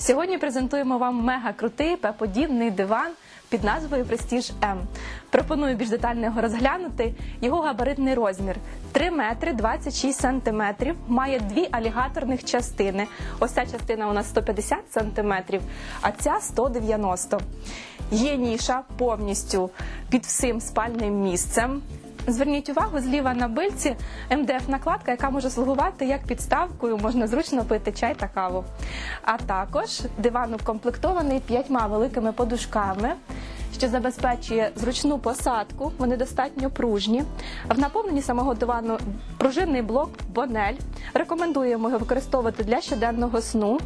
Сьогодні презентуємо вам мега крутий П-подібний диван під назвою Prestige М. Пропоную більш детально його розглянути. Його габаритний розмір 3 метри 26 сантиметрів, має дві алігаторних частини. Ось ця частина у нас 150 сантиметрів, а ця 190. Є ніша повністю під всім спальним місцем. Зверніть увагу, зліва на бильці МДФ-накладка, яка може слугувати як підставкою, можна зручно пити чай та каву. А також диван укомплектований п'ятьма великими подушками, що забезпечує зручну посадку, вони достатньо пружні. В наповненні самого дивану пружинний блок Бонель. Рекомендуємо його використовувати для щоденного сну,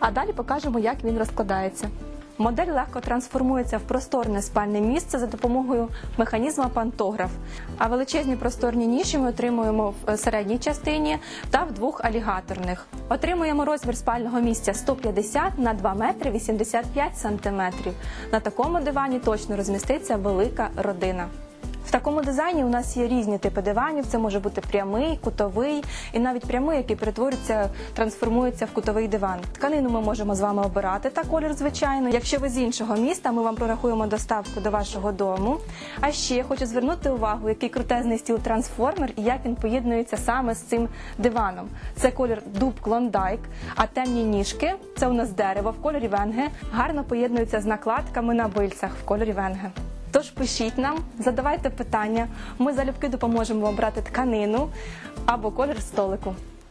а далі покажемо, як він розкладається. Модель легко трансформується в просторне спальне місце за допомогою механізму пантограф. А величезні просторні ніші ми отримуємо в середній частині та в двох алігаторних. Отримуємо розмір спального місця 150 на 2 метри 85 сантиметрів. На такому дивані точно розміститься велика родина. Такому дизайні у нас є різні типи диванів. Це може бути прямий, кутовий і навіть прямий, який перетворюється, трансформується в кутовий диван. Тканину ми можемо з вами обирати та колір, звичайно. Якщо ви з іншого міста, ми вам прорахуємо доставку до вашого дому. А ще я хочу звернути увагу, який крутезний стіл трансформер і як він поєднується саме з цим диваном. Це колір дуб клондайк, а темні ніжки це у нас дерево в кольорі венге, гарно поєднуються з накладками на бильцях в кольорі венге. Тож пишіть нам, задавайте питання. Ми залюбки допоможемо обрати тканину або колір столику.